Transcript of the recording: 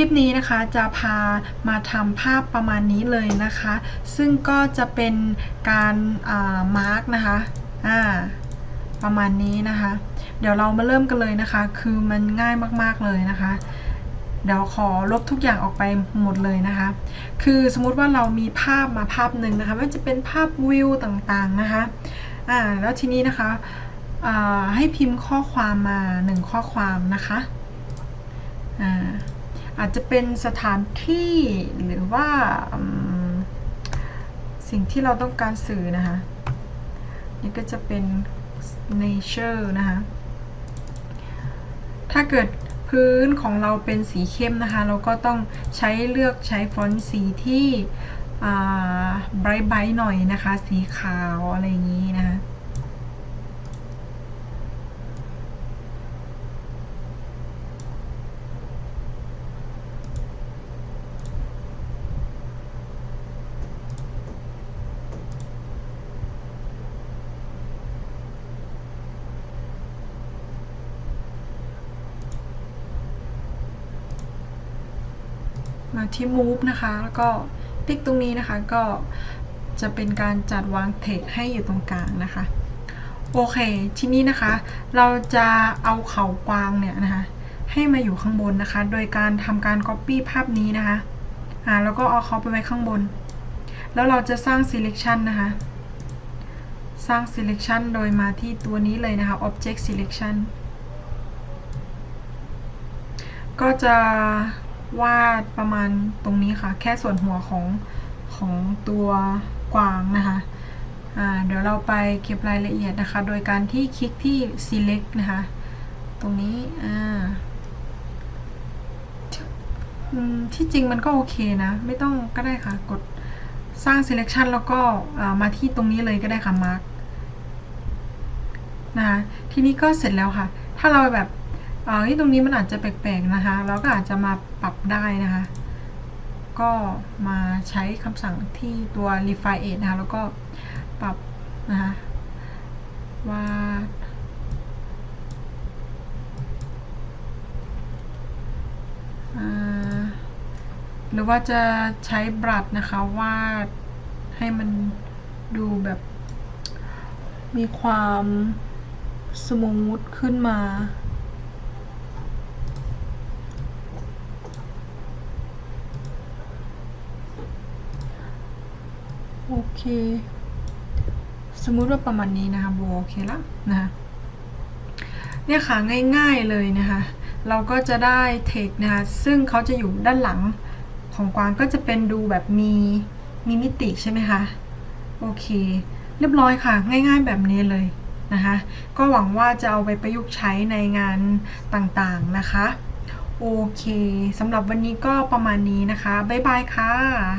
ลิปนี้นะคะจะพามาทำภาพประมาณนี้เลยนะคะ ซึ่งก็จะเป็นการมาร์กนะคะอ่าประมาณนี้นะคะ เดี๋ยวเรามาเริ่มกันเลยนะคะ คือมันง่ายมากๆเลยนะคะเดี๋ยวขอลบทุกอย่างออกไปหมดเลยนะคะ คือสมมุติว่าเรามีภาพมาภาพหนึ่งนะคะไม่จะเป็นภาพวิวต่างๆนะคะ อ่า แล้วทีนี้นะคะ อ่า ให้พิมพ์ข้อความมาหนึ่งข้อความนะคะ อ่า อาจจะเป็นสถานที่หรือว่าสิ่งที่เราต้องการสื่อนะคะ นี่ก็จะเป็น nature นะคะ ถ้าเกิดพื้นของเราเป็นสีเข้มนะคะ เราก็ต้องใช้เลือกใช้ฟอนต์สีที่ไบรท์ไบรท์หน่อยนะคะ สีขาวอะไรอย่างนี้นะคะ มาที่ move นะคะ แล้วก็ติ๊กตรงนี้นะคะ ก็จะเป็นการจัดวางเทคให้อยู่ตรงกลางนะคะ โอเค ทีนี้นะคะ เราจะเอาเข่ากวางเนี่ยนะคะ ให้มาอยู่ข้างบนนะคะ โดยการทำการ copy ภาพนี้นะคะอ่าแล้วก็เอาเขาไปไว้ข้างบน แล้วเราจะสร้าง selection นะคะ สร้าง selection โดยมาที่ตัวนี้เลยนะคะ object selection ก็จะ วาดประมาณตรงนี้ค่ะ แค่ส่วนหัวของของตัวกวางนะคะเดี๋ยวเราไปเก็บรายละเอียดนะคะ โดยการที่คลิกที่ select นะคะ ตรงนี้ที่จริงมันก็โอเคนะ ไม่ต้องก็ได้ค่ะ กดสร้าง selection แล้วก็มาที่ตรงนี้เลยก็ได้ค่ะ mark นะคะ ทีนี้ก็เสร็จแล้วค่ะ ถ้าเราแบบ ออตรงนี้มันอาจจะแปลกๆนะคะ เราก็อาจจะมาปรับได้นะคะ ก็มาใช้คำสั่งที่ตัว refine edge นะคะ แล้วก็ปรับนะคะวาดหรือว่าจะใช้บรัดนะคะวาดให้มันดูแบบมีความสมูทขึ้นมา โอเค สมมุติว่าประมาณนี้นะคะโบโอเคแล้วนะคะเนี่ยค่ะง่ายๆเลยนะคะ เราก็จะได้เทคนะคะซึ่งเขาจะอยู่ด้านหลังของกวางก็จะเป็นดูแบบมีมีมิติใช่ไหมคะโอเค เรียบร้อยค่ะ ง่าย ๆแบบนี้เลยนะคะ ก็หวังว่าจะเอาไปประยุกต์ใช้ในงานต่างๆนะคะ โอเคสำหรับวันนี้ก็ประมาณนี้นะคะ บ๊ายบายค่ะ